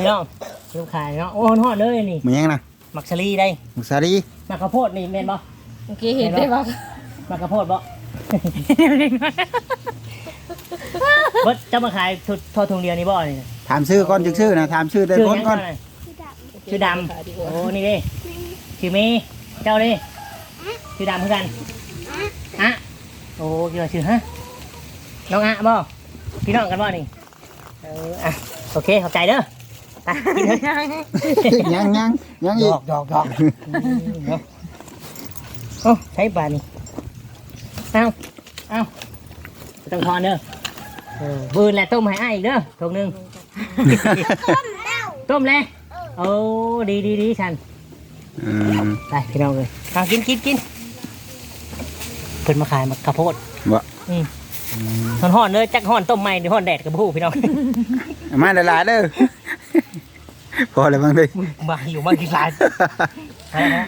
พี่น้องเริ่มขายเนาะโอ้หอดเลยนี่มันยังนะมักซารีได้มุสารีมักข้าวโพดนี่แม่นบ่เมื่อกี้เห็นได้ปะมักข้าวโพดบ่เบิดจะมาขายทุทอทุงเดียวนี่บ่นี่ถามชื่อก่อนจึงชื่อนะถามชื่อได้ชื่อคนหยังก่อนเท่าไหร่ชื่อดำโอ้นี่เด้ชื่อเมย์เจ้าเด้ชื่อดำเหมือนกันอะโอ้เกี่ยวาชื่อฮะน้องอะบ่พี่น้องกันบ่นี่เอออะโอเคเข้าใจเด้อ ยังยังยังหยอีกอกหยอกหยอกเนาะโอ้ใช้บานี่เอาเอาไม่ต้องทอนเด้อเออบืนแหละต้มให้อ้ายอีกเด้อถุงหนึ่งต้มเลยโอ้ดีดีดีฉันอืมไปพี่น้องเลยเอากินกินกินเพิ่นมาขายมาข้าวโพดบ่อืมห่อนห่อนๆเลยจักห่อนต้มใหม่หรือห่อนแดดกับผู้พี่น้องเอามาหลายๆเด้อ พอแล้วบ้างเลย มาอยู่มากินหลายไปนะ